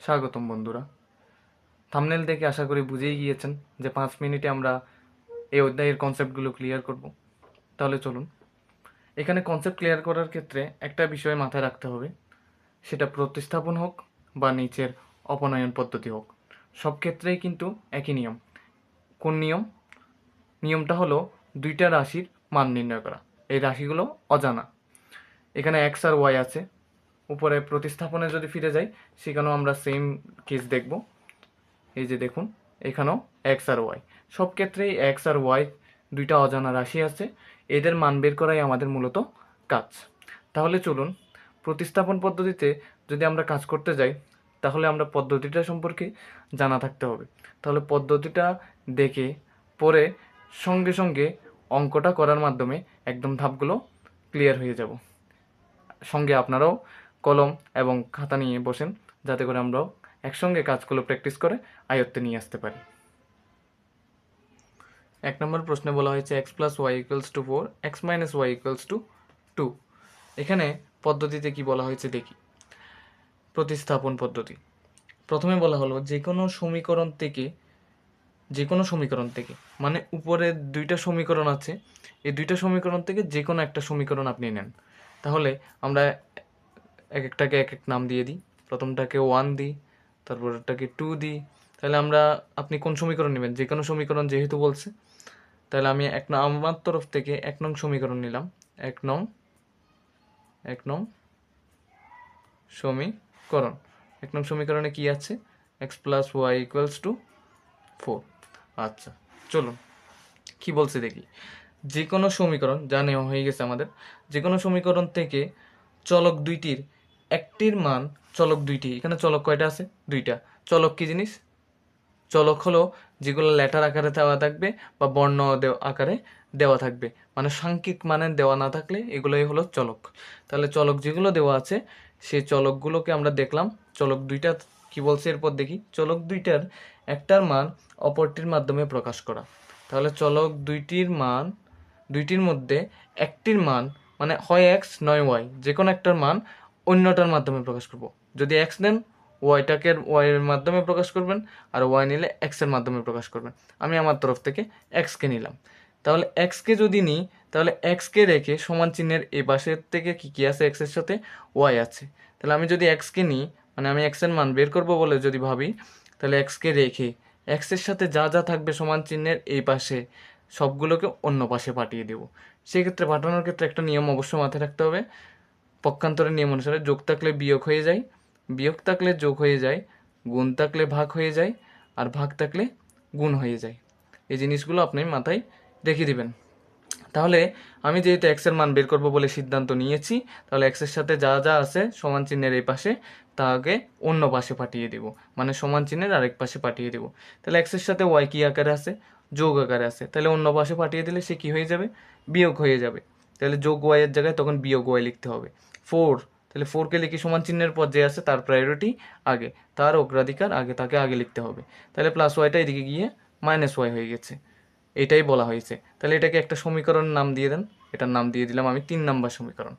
স্বাগতম বন্ধুরা। থামনেল দেখে আশা করি বুঝেই গিয়েছেন যে পাঁচ মিনিটে আমরা এই অধ্যায়ের কনসেপ্টগুলো ক্লিয়ার করব। তাহলে চলুন। এখানে কনসেপ্ট ক্লিয়ার করার ক্ষেত্রে একটা বিষয় মাথায় রাখতে হবে। সেটা প্রতিস্থাপন হোক বা নিচের অপনয়ন পদ্ধতি হোক। সব ক্ষেত্রেই কিন্তু একই নিয়ম। কোন নিয়ম? নিয়মটা হলো দুইটা রাশির মান নির্ণয় করা। এই রাশিগুলো অজানা। এখানে এক্স আর ওয়াই আছে। উপরে প্রতিস্থাপনে যদি ফিরে যাই, সেখানেও আমরা সেম কেস দেখব। এই যে দেখুন, এখানেও এক্স আর ওয়াই সব ক্ষেত্রেই এক্স আর ওয়াই দুইটা অজানা রাশি আছে। এদের মান বের করাই আমাদের মূলত কাজ। তাহলে চলুন, প্রতিস্থাপন পদ্ধতিতে যদি আমরা কাজ করতে যাই, তাহলে আমরা পদ্ধতিটা সম্পর্কে জানা থাকতে হবে। তাহলে পদ্ধতিটা দেখে পরে সঙ্গে সঙ্গে অঙ্কটা করার মাধ্যমে একদম ধাপগুলো ক্লিয়ার হয়ে যাব। সঙ্গে আপনারাও কলম এবং খাতা নিয়ে বসেন, যাতে করে আমরাও একসঙ্গে কাজগুলো প্র্যাকটিস করে আয়ত্তে নিয়ে আসতে পারি। এক নম্বর প্রশ্নে বলা হয়েছে X plus Y equals to four X minus Y equals to two এখানে পদ্ধতিতে কি বলা হয়েছে দেখি। প্রতিস্থাপন পদ্ধতি। প্রথমে বলা হলো, যে কোনো সমীকরণ থেকে, যে কোনো সমীকরণ থেকে মানে উপরে দুইটা সমীকরণ আছে, এই দুইটা সমীকরণ থেকে যে কোনো একটা সমীকরণ আপনি নেন। তাহলে আমরা এক একটাকে এক এক নাম দিয়ে দিই। প্রথমটাকে ওয়ান দিই, তারপরটাকে টু দিই। তাহলে আমরা, আপনি কোন সমীকরণ নেবেন? যে কোনো সমীকরণ যেহেতু বলছে, তাহলে আমি এক আমার তরফ থেকে এক নং সমীকরণ নিলাম। এক নং এক নং সমীকরণ। এক নং সমীকরণে কি আছে? X plus Y equals to four আচ্ছা চলুন, কি বলছে দেখি। যে কোনো সমীকরণ, যা নেওয়া হয়ে গেছে আমাদের, যে কোনো সমীকরণ থেকে চলক দুইটির একটির মান চলক দুইটি। এখানে চলক কয়টা আছে? দুইটা। চলক কি জিনিস? চলক হলো যেগুলো লেটার আকারে দেওয়া থাকবে বা বর্ণ আকারে দেওয়া থাকবে। মানে সাংখ্যিক মানে দেওয়া না থাকলে এগুলোই হলো চলক। তাহলে চলক যেগুলো দেওয়া আছে, সেই চলকগুলোকে আমরা দেখলাম। চলক দুইটা কি বলছে? এরপর দেখি। চলক দুইটার একটার মান অপরটির মাধ্যমে প্রকাশ করা। তাহলে চলক দুইটির মান দুইটির মধ্যে একটির মান মানে হয় এক্স নয় ওয়াই যে কোনো একটার মান অন্যটার মাধ্যমে প্রকাশ করব। যদি এক্স নেন ওয়াইটাকে ওয়াইয়ের মাধ্যমে প্রকাশ করবেন, আর ওয়াই নিলে এক্সের মাধ্যমে প্রকাশ করবেন। আমি আমার তরফ থেকে এক্সকে নিলাম। তাহলে এক্সকে যদি নিই, তাহলে এক্সকে রেখে সমান চিহ্নের এ পাশের থেকে কী কী আছে? এক্সের সাথে ওয়াই আছে। তাহলে আমি যদি এক্সকে নিই মানে আমি এক্সের মান বের করব বলে যদি ভাবি, তাহলে এক্সকে রেখে এক্সের সাথে যা যা থাকবে সমান চিহ্নের এই পাশে সবগুলোকে অন্য পাশে পাঠিয়ে দেব। সেক্ষেত্রে পাঠানোর ক্ষেত্রে একটা নিয়ম অবশ্যই মাথায় রাখতে হবে। পক্ষান্তরের নিয়ম অনুসারে যোগ থাকলে বিয়োগ হয়ে যায়, বিয়োগ থাকলে যোগ হয়ে যায়, গুণ থাকলে ভাগ হয়ে যায়, আর ভাগ থাকলে গুণ হয়ে যায়। এই জিনিসগুলো আপনি মাথায় রেখে দিবেন। তাহলে আমি যেহেতু এক্সের মান বের করব বলে সিদ্ধান্ত নিয়েছি, তাহলে এক্সের সাথে যা যা আছে সমান চিহ্নের এই পাশে তাকে অন্য পাশে পাঠিয়ে দেব। মানে সমান চিহ্নের আরেক পাশে পাঠিয়ে দেব। তাহলে এক্সের সাথে ওয়াই কি আকারে আছে? যোগ আকারে আছে। তাহলে অন্য পাশে পাঠিয়ে দিলে সে কি হয়ে যাবে? বিয়োগ হয়ে যাবে। তাহলে যোগ ওয়াইয়ের জায়গায় তখন বিয়োগ ওয়াই লিখতে হবে। ফোর তাহলে ফোরকে লিখে সমান চিহ্নের পর যে আছে তার প্রায়োরিটি আগে। তার অগ্রাধিকার আগে, তাকে আগে লিখতে হবে। তাহলে প্লাস ওয়াইটা এদিকে গিয়ে মাইনাস ওয়াই হয়ে গেছে। এটাই বলা হয়েছে। তাহলে এটাকে একটা সমীকরণ নাম দিয়ে দেন। এটার নাম দিয়ে দিলাম আমি তিন নাম্বার সমীকরণ।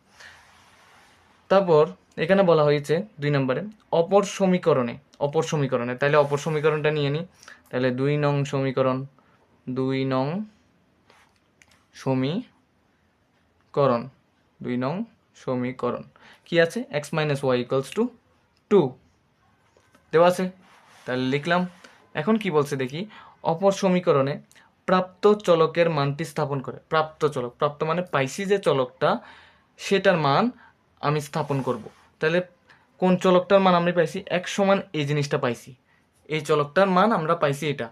তারপর এখানে বলা হয়েছে দুই নম্বরে, অপর সমীকরণে অপর সমীকরণে। তাহলে অপর সমীকরণটা নিয়ে নিই তাহলে দুই নং সমীকরণ, দুই নং সমীকরণ দুই নং সমীকরণ। কি আছে? X minus Y equals to two দেওয়া আছে। তাহলে লিখলাম। এখন কি বলছে দেখি? অপর সমীকরণে প্রাপ্ত চলকের মানটি স্থাপন করে। প্রাপ্ত চলক। প্রাপ্ত মানে পাইছি যে চলকটা, সেটার মান আমি স্থাপন করব। তাহলে কোন চলকটার মান আমরা পাইছি? এক সমান এই জিনিসটা পাইছি। এই চলকটার মান আমরা পাইছি এটা।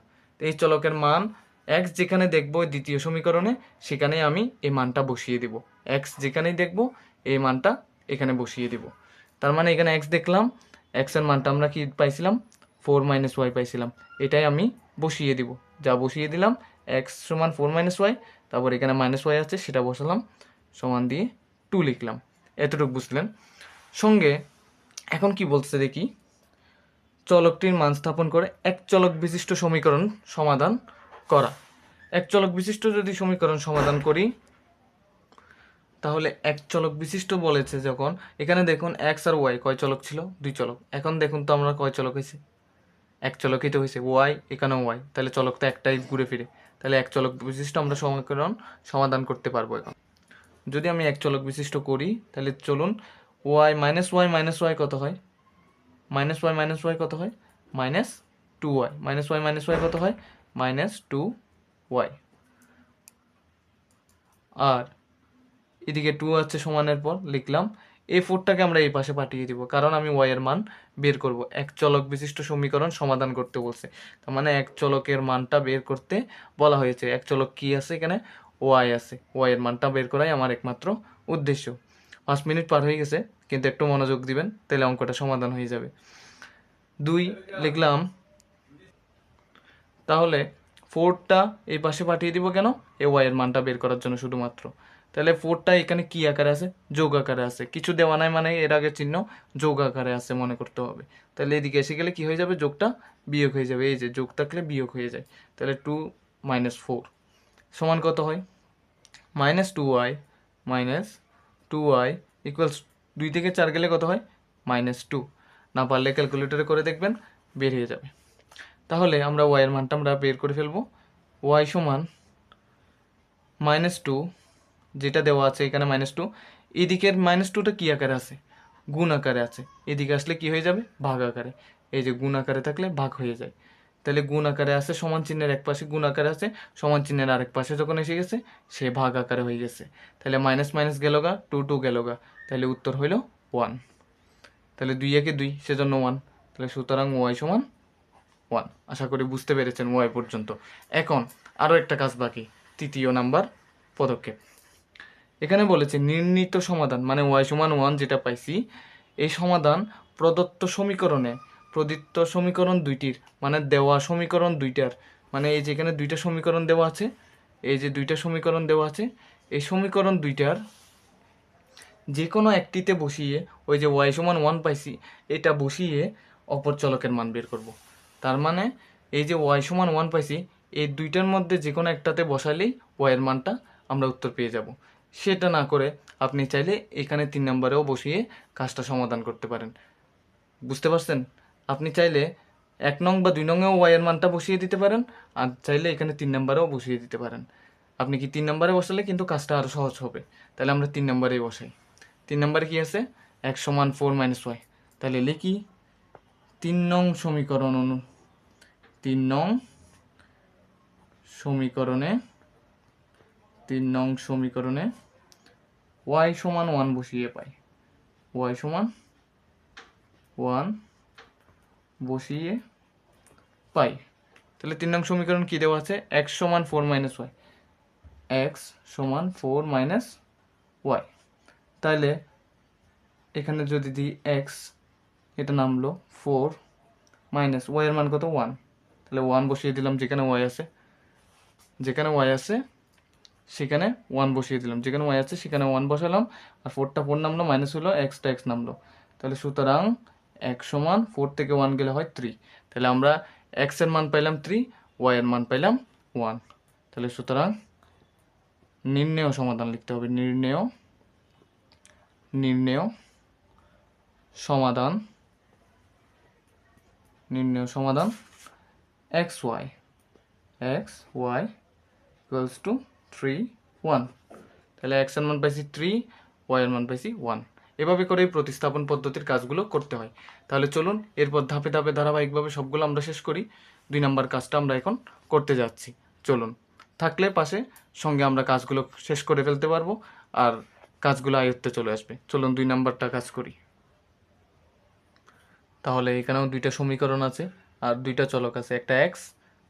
এই চলকের মান এক্স যেখানে দেখব দ্বিতীয় সমীকরণে সেখানে আমি এই মানটা বসিয়ে দিব। এক্স যেখানেই দেখব, এই মানটা এখানে বসিয়ে দিব। তার মানে এখানে এক্স দেখলাম এক্সের মানটা আমরা কি পাইছিলাম? ফোর মাইনাস ওয়াই পাইছিলাম। এটাই আমি বসিয়ে দিব। যা বসিয়ে দিলাম এক্স সমান ফোর মাইনাস ওয়াই তারপর এখানে মাইনাস ওয়াই আছে, সেটা বসালাম, সমান দিয়ে টু লিখলাম। এতটুকু বুঝলেন? সঙ্গে এখন কি বলছে দেখি? চলকটির মান স্থাপন করে এক চলক বিশিষ্ট সমীকরণ সমাধান করা। এক চলক বিশিষ্ট যদি সমীকরণ সমাধান করি, তাহলে এক চলক বিশিষ্ট বলেছে যখন, এখানে দেখুন এক্স আর ওয়াই কয় চলক ছিল? দুই চলক। এখন দেখুন তো আমরা কয় চলক হয়েছে? এক চলকই তো হয়েছে। ওয়াই এখানেও ওয়াই তাহলে চলক তো একটাই ঘুরে ফিরে। তাহলে এক চলক বিশিষ্ট আমরা সমীকরণ সমাধান করতে পারব এখন। যদি আমি এক চলক বিশিষ্ট করি, তাহলে চলুন Y minus Y minus Y কত হয়? মাইনাস ওয়াই মাইনাস ওয়াই কত হয়? Minus two Y minus Y minus Y কত হয়? মাইনাস টু ওয়াই আর এদিকে টু আছে সমানের পর, লিখলাম, এই ফোরটাকে আমরা এই পাশে পাঠিয়ে দিব, কারণ আমি ওয়াই এর মান বের করব। এক চলক বিশিষ্ট সমীকরণ সমাধান করতে বলছে। তার মানে এক চলকের মানটা বের করতে বলা হয়েছে। এক চলক কি আছে এখানে? ওয়াই আছে। ওয়াই এর মানটা বের করাই আমার একমাত্র উদ্দেশ্য। পাঁচ মিনিট পার হয়ে গেছে, কিন্তু একটু মনোযোগ দিবেন, তাহলে অঙ্কটা সমাধান হয়ে যাবে। দুই, লিখলাম তাহলে ফোরটা এই পাশে পাঠিয়ে দিব কেন? এ ওয়াই এর মানটা বের করার জন্য শুধুমাত্র। তাহলে ফোরটা এখানে কি আকারে আছে? যোগ আকারে আছে। কিছু দেওয়া নাই মানে এর আগে চিহ্ন যোগ আকারে আছে মনে করতে হবে। তাহলে এদিকে এসে গেলে কি হয়ে যাবে? যোগটা বিয়োগ হয়ে যাবে। এই যে যোগ থাকলে বিয়োগ হয়ে যায়। তাহলে টু মাইনাস ফোর সমান কত হয়? Minus two Y minus two Y equals দুই থেকে চার গেলে কত হয়? মাইনাস টু না পারলে ক্যালকুলেটরে করে দেখবেন, বের হয়ে যাবে। তাহলে আমরা ওয়াইয়ের মানটা আমরা বের করে ফেলব। ওয়াই সমান মাইনাস টু যেটা দেওয়া আছে এখানে মাইনাস টু এদিকের মাইনাস টুটা কী আকারে আছে? গুণ আকারে আছে। এদিকে আসলে কি হয়ে যাবে? ভাগ আকারে। এই যে গুণ আকারে থাকলে ভাগ হয়ে যায়। তাহলে গুণ আকারে আছে সমান চিহ্নের এক পাশে, গুণ আকারে আছে সমান চিহ্নের আরেক পাশে যখন এসে গেছে, সে ভাগ আকারে হয়ে গেছে। তাহলে মাইনাস মাইনাস গেল গা টু টু গেল গা। তাহলে উত্তর হইল ওয়ান তাহলে দুই একে দুই, সেজন্য ওয়ান তাহলে সুতরাং ওয়াই সমান ওয়ান আশা করি বুঝতে পেরেছেন ওয়াই পর্যন্ত। এখন আরও একটা কাজ বাকি, তৃতীয় নাম্বার পদক্ষেপ। এখানে বলেছে, নির্ণীত সমাধান মানে ওয়াই সমান ওয়ান যেটা পাইছি, এই সমাধান প্রদত্ত সমীকরণে, প্রদত্ত সমীকরণ দুইটির মানে দেওয়া সমীকরণ দুইটার মানে এই যেখানে দুইটা সমীকরণ দেওয়া আছে, এই যে দুইটা সমীকরণ দেওয়া আছে, এই সমীকরণ দুইটার যে কোনো একটিতে বসিয়ে, ওই যে ওয়াই সমান ওয়ান পাইছি, এটা বসিয়ে অপর চলকের মান বের করব। তার মানে এই যে ওয়াই সমান ওয়ান পাইছি, এই দুইটার মধ্যে যে কোনো একটাতে বসালেই ওয়াইয়ের মানটা আমরা উত্তর পেয়ে যাব। সেটা না করে আপনি চাইলে এখানে তিন নম্বরেও বসিয়ে কাজটা সমাধান করতে পারেন। বুঝতে পারছেন? আপনি চাইলে এক নং বা দুই নংয়েও ওয়াইয়ের মানটা বসিয়ে দিতে পারেন, আর চাইলে এখানে তিন নম্বরেও বসিয়ে দিতে পারেন। আপনি কি তিন নম্বরে বসালে কিন্তু কাজটা আরও সহজ হবে। তাহলে আমরা তিন নম্বরেই বসাই। তিন নম্বরে কি আছে? এক সমান ফোর মাইনাস ওয়াই তাহলে লিখি তিন নং সমীকরণ অনু তিন নং সমীকরণে, তিন নং সমীকরণে ওয়াই সমান ওয়ান বসিয়ে পাই। ওয়াই সমান ওয়ান বসিয়ে পাই। তাহলে তিন নং সমীকরণ কী দেওয়া আছে? এক্স সমান ফোর মাইনাস ওয়াই এক্স সমান ফোর মাইনাস ওয়াই তাহলে এখানে যদি দিই এক্স এটা নামলো ফোর মাইনাস ওয়াইয়ের মান কত ওয়ান তাহলে ওয়ান বসিয়ে দিলাম যেখানে ওয়াই আছে। যেখানে ওয়াই আছে, সেখানে ওয়ান বসিয়ে দিলাম। যেখানে ওয়াই আছে, সেখানে ওয়ান বসালাম। আর ফোরটা ফোর নামলো মাইনাস হলো এক্সটা এক্স নামলো। তাহলে সুতরাং এক সমান ফোর থেকে ওয়ান গেলে হয় থ্রি তাহলে আমরা এক্সের মান পাইলাম থ্রি ওয়াই এর মান পাইলাম ওয়ান তাহলে সুতরাং নির্ণেয় সমাধান লিখতে হবে। নির্ণেয় নির্ণেয় সমাধান। নির্ণেয় সমাধান X Y. X Y equals to three one তাহলে এক্সের মান পাইছি থ্রি ওয়াই এর মান পাইছি ওয়ান এভাবে করে প্রতিস্থাপন পদ্ধতির কাজগুলো করতে হয়। তাহলে চলুন, এরপর ধাপে ধাপে ধারাবাহিকভাবে সবগুলো আমরা শেষ করি। দুই নাম্বার কাজটা আমরা এখন করতে যাচ্ছি। চলুন, থাকলে পাশে সঙ্গে আমরা কাজগুলো শেষ করে ফেলতে পারব আর কাজগুলো আয়ত্তে চলে আসবে। চলুন, দুই নাম্বারটা কাজ করি। তাহলে এখানেও দুইটা সমীকরণ আছে, আর দুইটা চলক আছে, একটা এক্স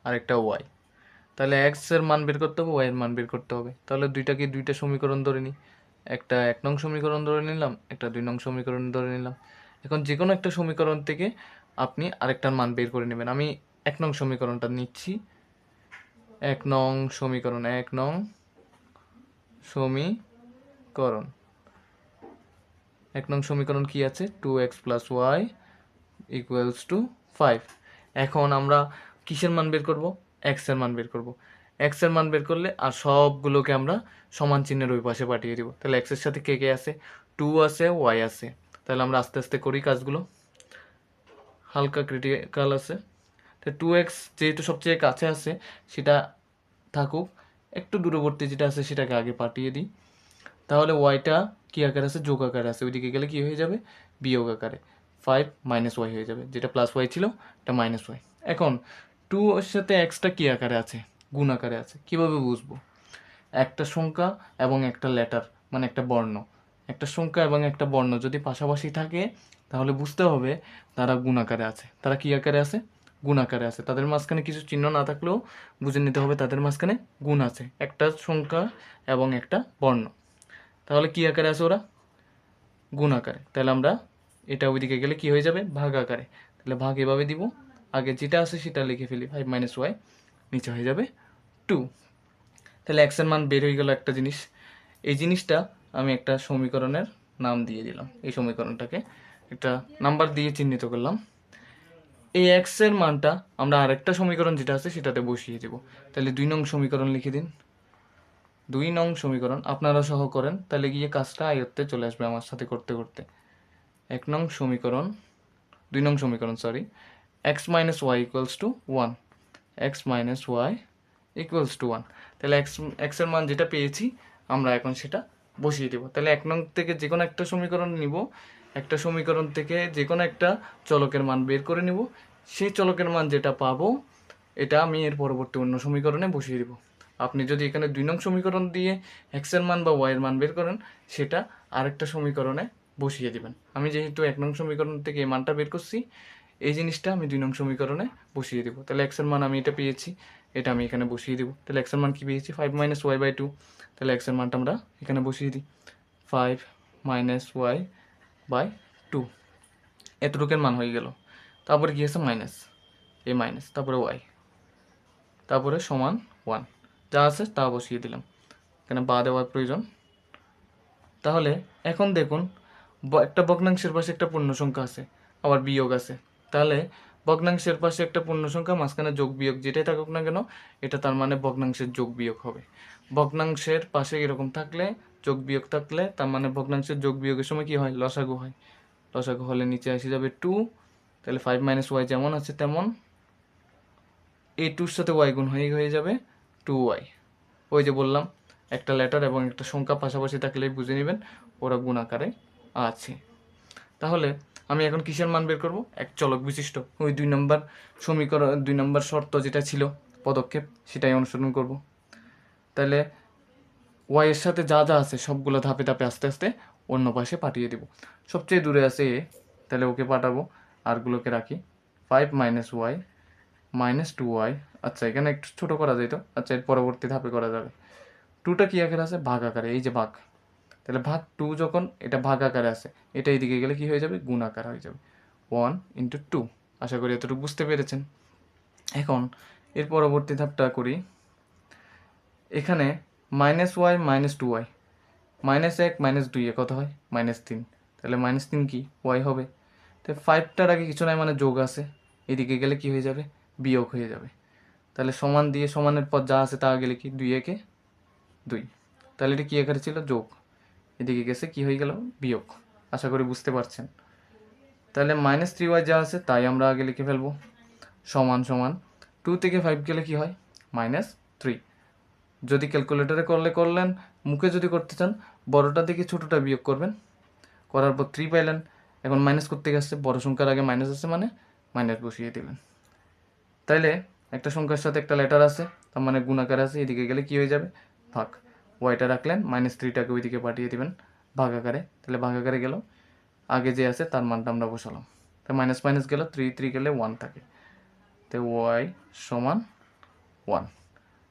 আর একটা ওয়াই তাহলে এক্সের মান বের করতে হবে ওয়াই এর মান বের করতে হবে। তাহলে দুইটাকে দুইটা সমীকরণ ধরে নিই? একটা এক নং সমীকরণ ধরে নিলাম, একটা দুই নং সমীকরণ ধরে নিলাম। এখন যে কোনো একটা সমীকরণ থেকে আপনি আরেকটার মান বের করে নেবেন। আমি এক নং সমীকরণটা নিচ্ছি। এক নং সমীকরণ, এক নং সমীকরণ। এক নং সমীকরণ কি আছে? Two X plus Y equals to five এখন আমরা কিসের মান বের করব? এক্সের মান বের করব। এক্সের মান বের করলে আর সবগুলোকে আমরা সমান চিহ্নের ওই পাশে পাঠিয়ে দিব। তাহলে এক্সের সাথে কে কে আছে? টু আছে ওয়াই আছে। তাহলে আমরা আস্তে আস্তে করি কাজগুলো। হালকা ক্রিটিক্যাল আছে। তো টু এক্স যেহেতু সবচেয়ে কাছে আছে, সেটা থাকুক। একটু দূরবর্তী যেটা আছে, সেটাকে আগে পাঠিয়ে দিই। তাহলে ওয়াইটা কী আকারে আছে? যোগ আকারে আছে। ওইদিকে গেলে কী হয়ে যাবে? বিয়োগ আকারে। ফাইভ মাইনাস ওয়াই হয়ে যাবে। যেটা প্লাস ওয়াই ছিল, এটা মাইনাস ওয়াই এখন টু এর সাথে এক্সটা কী আকারে আছে? গুণ আকারে আছে। কীভাবে বুঝব? একটা সংখ্যা এবং একটা লেটার মানে একটা বর্ণ। একটা সংখ্যা এবং একটা বর্ণ যদি পাশাপাশি থাকে, তাহলে বুঝতে হবে তারা গুণ আকারে আছে। তারা কী আকারে আছে? গুণ আকারে আছে। তাদের মাঝখানে কিছু চিহ্ন না থাকলেও বুঝে নিতে হবে তাদের মাঝখানে গুণ আছে। একটা সংখ্যা এবং একটা বর্ণ। তাহলে কী আকারে আছে ওরা? গুণ আকারে। তাহলে আমরা এটা ওইদিকে গেলে কি হয়ে যাবে? ভাগ আকারে। তাহলে ভাগ এভাবে দিব। আগে যেটা আছে সেটা লিখে ফেলি। ফাইভ মাইনাস ওয়াই নিচে হয়ে যাবে টু তাহলে এক্সের মান বের হয়ে গেল একটা জিনিস। এই জিনিসটা আমি একটা সমীকরণের নাম দিয়ে দিলাম। এই সমীকরণটাকে একটা নাম্বার দিয়ে চিহ্নিত করলাম। এই এক্সের মানটা আমরা আরেকটা সমীকরণ যেটা আছে সেটাতে বসিয়ে দেব। তাহলে দুই নং সমীকরণ লিখে দিন। দুই নং সমীকরণ আপনারা সহ করেন। তাহলে গিয়ে কাজটা আয়ত্তে চলে আসবে আমার সাথে করতে করতে। এক নং সমীকরণ, দুই নং সমীকরণ sorry X minus Y equals to one X minus Y equals to one তাহলে এক্স এক্সের মান যেটা পেয়েছি, আমরা এখন সেটা বসিয়ে দেবো। তাহলে এক নং থেকে যে কোনো একটা সমীকরণ নিব, একটা সমীকরণ থেকে যে কোনো একটা চলকের মান বের করে নিব, সেই চলকের মান যেটা পাবো, এটা আমি এর পরবর্তী অন্য সমীকরণে বসিয়ে দিব। আপনি যদি এখানে দুই নং সমীকরণ দিয়ে এক্সের মান বা ওয়াইয়ের মান বের করেন, সেটা আরেকটা সমীকরণে বসিয়ে দিবেন। আমি যেহেতু এক নং সমীকরণ থেকে এই মানটা বের করছি, এই জিনিসটা আমি দুই নং সমীকরণে বসিয়ে দেবো। তাহলে এক্সের মান আমি এটা পেয়েছি, এটা আমি এখানে বসিয়ে দেবো। তাহলে এক্সের মান কি পেয়েছি? Five minus Y by two তাহলে এক্সের মানটা আমরা এখানে বসিয়ে দিই। Five minus Y by two এতটুকের মান হয়ে গেল। তারপরে কি আছে? মাইনাস এ মাইনাস তারপরে ওয়াই তারপরে সমান ওয়ান যা আছে তা বসিয়ে দিলাম। এখানে বা দেওয়ার প্রয়োজন। তাহলে এখন দেখুন একটা ভগ্নাংশের পাশে একটা পূর্ণ সংখ্যা আছে, আবার বিয়োগ আছে। তাহলে ভগ্নাংশের পাশে একটা পূর্ণ সংখ্যা, মাঝখানে যোগ বিয়োগ যেটাই থাকুক না কেন, এটা তার মানে ভগ্নাংশের যোগ বিয়োগ হবে। ভগ্নাংশের পাশে এরকম থাকলে, যোগ বিয়োগ থাকলে, তার মানে ভগ্নাংশের যোগ বিয়োগের সময় কি হয়? লসাগু হয়। লসাগু হলে নিচে এসে যাবে টু তাহলে ফাইভ মাইনাস ওয়াই যেমন আছে তেমন এই টুর সাথে ওয়াই গুণ হয়ে হয়ে যাবে টু ওয়াই ওই যে বললাম, একটা লেটার এবং একটা সংখ্যা পাশাপাশি থাকলেই বুঝে নেবেন, ওরা গুণ আকারে আছে। তাহলে আমি এখন কিসের মান বের করব? এক চলক বিশিষ্ট। ওই দুই নম্বর সমীকরণ, দুই নম্বর শর্ত যেটা ছিল, পদক্ষেপ, সেটাই অনুসরণ করব। তাহলে ওয়াই এর সাথে যা যা আছে, সবগুলো ধাপে ধাপে আস্তে আস্তে অন্য পাশে পাঠিয়ে দিব। সবচেয়ে দূরে আছে এ তাহলে ওকে পাঠাবো। আরগুলোকে রাখি। Five minus Y minus two Y আচ্ছা এখানে একটু ছোটো করা যেত আচ্ছা এর পরবর্তী ধাপে করা যাবে। টুটা কী আকারে আছে? ভাগ আকারে, এই যে ভাগ। তাহলে ভাগ টু যখন এটা ভাগ আকারে আছে এটা এইদিকে গেলে কি হয়ে যাবে? গুণ আকার হয়ে যাবে। ওয়ান ইন্টু টু আশা করি এতটুকু বুঝতে পেরেছেন। এখন এর পরবর্তী ধাপটা করি। এখানে minus Y minus two Y minus এক মাইনাস দুই এ কত হয়? মাইনাস তিন। তাহলে মাইনাস তিন কি? ওয়াই হবে। তো ফাইভটার আগে কিছু নাই মানে যোগ আছে। এদিকে গেলে কি হয়ে যাবে? বিয়োগ হয়ে যাবে। তাহলে সমান দিয়ে সমানের পর যা আছে তা গেলে কি? দুই একে দুই। তাহলে এটা কী আকারে ছিল? যোগ। এদিকে গেছে, কি হয়ে গেল? বিয়োগ। আশা করি বুঝতে পারছেন। তাহলে মাইনাস থ্রি ওয়াই যা আছে, তাই আমরা আগে লিখে ফেলব। সমান সমান। টু থেকে ফাইভ গেলে কি হয়? মাইনাস থ্রি যদি ক্যালকুলেটরে করলে করলেন, মুখে যদি করতে চান, বড়টা থেকে ছোটোটা বিয়োগ করবেন। করার পর থ্রি পাইলেন। এখন মাইনাস করতে গেছে, বড় সংখ্যার আগে মাইনাস আছে মানে মাইনাস বসিয়ে দিলেন। তাইলে একটা সংখ্যার সাথে একটা লেটার আছে, তার মানে গুণাকার আছে, এদিকে গেলে কি হয়ে যাবে? ভাগ। ওয়াইটা রাখলেন মাইনাস থ্রিটাকে ওইদিকে পাঠিয়ে দেবেন, ভাগ আকারে। তাহলে ভাগ আকারে গেল। আগে যে আছে তার মানটা আমরা বসালাম। তো মাইনাস মাইনাস গেল থ্রি থ্রি গেলে ওয়ান থাকে। তো ওয়াই সমান ওয়ান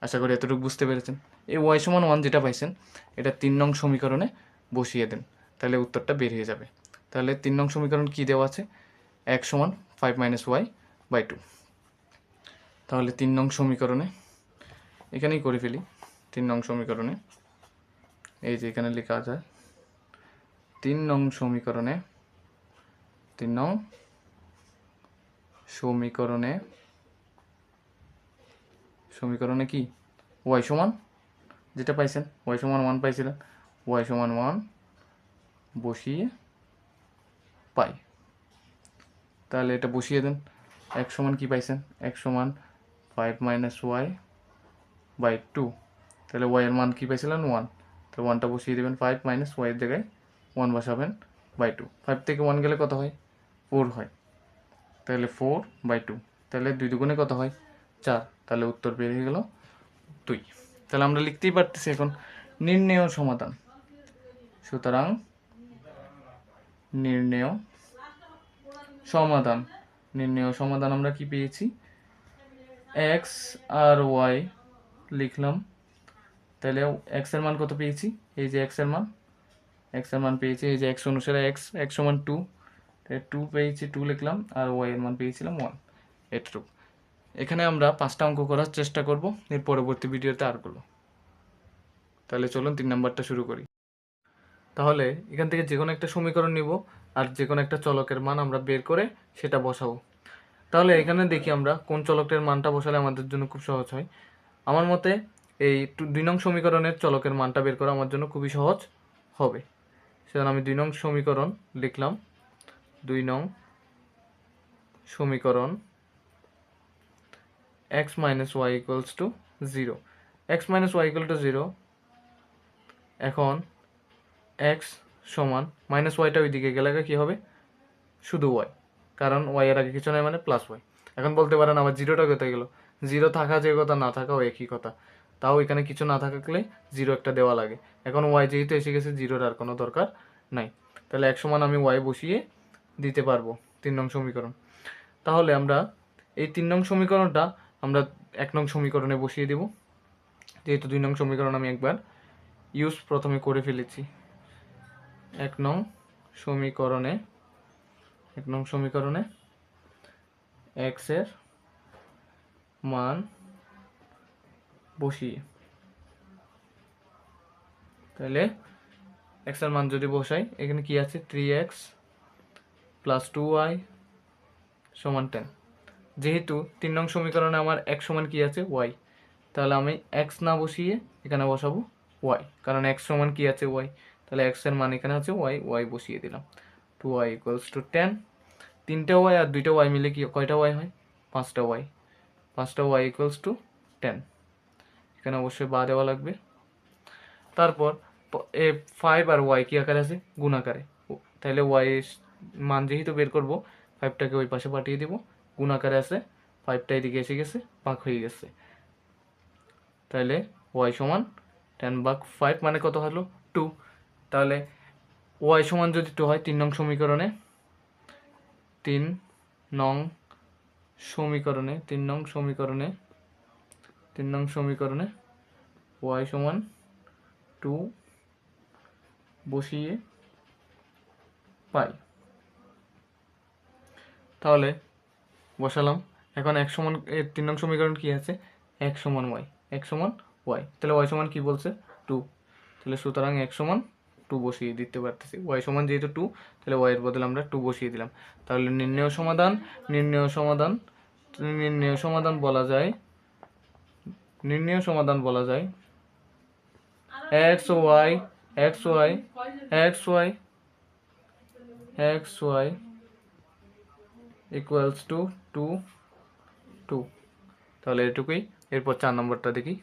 আশা করি এতটুকু বুঝতে পেরেছেন। এই ওয়াই সমান ওয়ান যেটা পাইছেন, এটা তিন নং সমীকরণে বসিয়ে দেন। তাহলে উত্তরটা বের হয়ে যাবে। তাহলে তিন নং সমীকরণ কী দেওয়া আছে? এক সমান five minus Y by two তাহলে তিন নং সমীকরণে এখানেই করে ফেলি। তিন নং সমীকরণে। এই যে এখানে লেখা যায় তিন নং সমীকরণে, তিন নং সমীকরণে সমীকরণে কি? ওয়াই সমান, যেটা পাইছেন ওয়াই সমান ওয়ান পাইছিলেন ওয়াই সমান ওয়ান বসিয়ে পাই। তাহলে এটা বসিয়ে দেন এক সমান কি পাইছেন? এক সমান five minus Y by two তাহলে ওয়াই এর মান কি পাইছিলেন? ওয়ান তাহলে ওয়ানটা বসিয়ে দেবেন ফাইভ মাইনাস ওয়াইয়ের জায়গায় ওয়ান বসাবেন বাই টু ফাইভ থেকে ওয়ান গেলে কত হয়? ফোর হয়। তাহলে ফোর বাই টু তাহলে দুই দুগুণে কত হয়? চার। তাহলে উত্তর বেরিয়ে গেল দুই। তাহলে আমরা লিখতেই পারতেছি এখন নির্ণেয় সমাধান। সুতরাং নির্ণেয় সমাধান। নির্ণেয় সমাধান আমরা কি পেয়েছি? এক্স আর ওয়াই লিখলাম। তাহলে এক্সের মান কত পেয়েছি? এই যে এক্সের মান। এক্সের মান পেয়েছি, এই যে এক্স অনুসারে এক্স এক্স সমান টু তাহলে টু পেয়েছি টু লিখলাম, আর ওয়াই এর মান পেয়েছিলাম ওয়ান এটুকু এখানে আমরা পাঁচটা অঙ্ক করার চেষ্টা করব, এর পরবর্তী ভিডিওতে আরগুলো তাহলে চলুন তিন নাম্বারটা শুরু করি। তাহলে এখান থেকে যে কোনো একটা সমীকরণ নিব, আর যে কোনো একটা চলকের মান আমরা বের করে সেটা বসাবো। তাহলে এখানে দেখি আমরা কোন চলকের মানটা বসালে আমাদের জন্য খুব সহজ হয়। আমার মতে এই দুই নং সমীকরণের চলকের মানটা বের করা আমার জন্য খুবই সহজ হবে। সেজন্য আমি দুই নং সমীকরণ লিখলাম। দুই নং সমীকরণ X minus Y equals two zero X minus Y equal two zero এখন এক্স সমান মাইনাস ওয়াইটা ওই দিকে গেলে কি হবে? শুধু ওয়াই কারণ ওয়াই এর আগে কিছু নাই মানে প্লাস ওয়াই এখন বলতে পারেন আমার জিরোটা কোথায় গেল? জিরো থাকা যে কথা, না থাকাও একই কথা। তাও এখানে কিছু না থাকলে জিরো একটা দেওয়া লাগে। এখন ওয়াই যেহেতু এসে গেছে জিরোর আর কোনো দরকার নাই। তাহলে এক সমান আমি ওয়াই বসিয়ে দিতে পারব তিন নং সমীকরণ। তাহলে আমরা এই তিন নং সমীকরণটা আমরা এক নং সমীকরণে বসিয়ে দেব। যেহেতু দুই নং সমীকরণ আমি একবার ইউজ প্রথমে করে ফেলেছি। এক নং সমীকরণে, এক নং সমীকরণে এক্সের মান বসিয়ে তাহলে এক্সের মান যদি বসাই, এখানে কি আছে? Three X plus two Y সমান টেন যেহেতু তিন নং সমীকরণে আমার এক সমান কি আছে? ওয়াই তাহলে আমি এক্স না বসিয়ে এখানে বসাবো ওয়াই কারণ এক্স সমান কি আছে? ওয়াই তাহলে এক্সের মান এখানে আছে ওয়াই ওয়াই বসিয়ে দিলাম। Two Y equals two ten তিনটা ওয়াই আর দুইটা ওয়াই মিলে কি কয়টা ওয়াই হয়? পাঁচটা ওয়াই পাঁচটা ওয়াই ইকুয়ালস টু টেন এখানে অবশ্যই বা দেওয়া লাগবে। তারপর এ ফাইভ আর ওয়াই কি আকারে আছে? গুণ আকারে। তাহলে ওয়াই মান যেহেতু বের করব ফাইভটাকে ওই পাশে পাঠিয়ে দিব। গুণ আকারে আছে ফাইভটা এদিকে এসে গেছে, ভাগ হয়ে গেছে। তাহলে ওয়াই সমান টেন ভাগ ফাইভ মানে কত হলো? টু তাহলে ওয়াই সমান যদি টু হয়, তিন নং সমীকরণে, তিন নং সমীকরণে, তিন নং সমীকরণে তিন নং সমীকরণে ওয়াই সমান টু বসিয়ে পাই। তাহলে বসালাম। এখন এক সমান তিন নং সমীকরণ কি আছে? এক সমান ওয়াই এক সমান ওয়াই তাহলে ওয়াই সমান কি বলছে? টু তাহলে সুতরাং এক সমান টু বসিয়ে দিতে পারতেছি। ওয়াই সমান যেহেতু টু তাহলে ওয়াইয়ের বদলে আমরা টু বসিয়ে দিলাম। তাহলে নির্ণয় সমাধান নির্ণয় সমাধান নির্ণয় সমাধান বলা যায় নির্ণয় সমাধান বলা যায়। X Y X Y X Y X Y equals two two two তাহলে এটুকুই। এরপর চার নম্বরটা দেখি।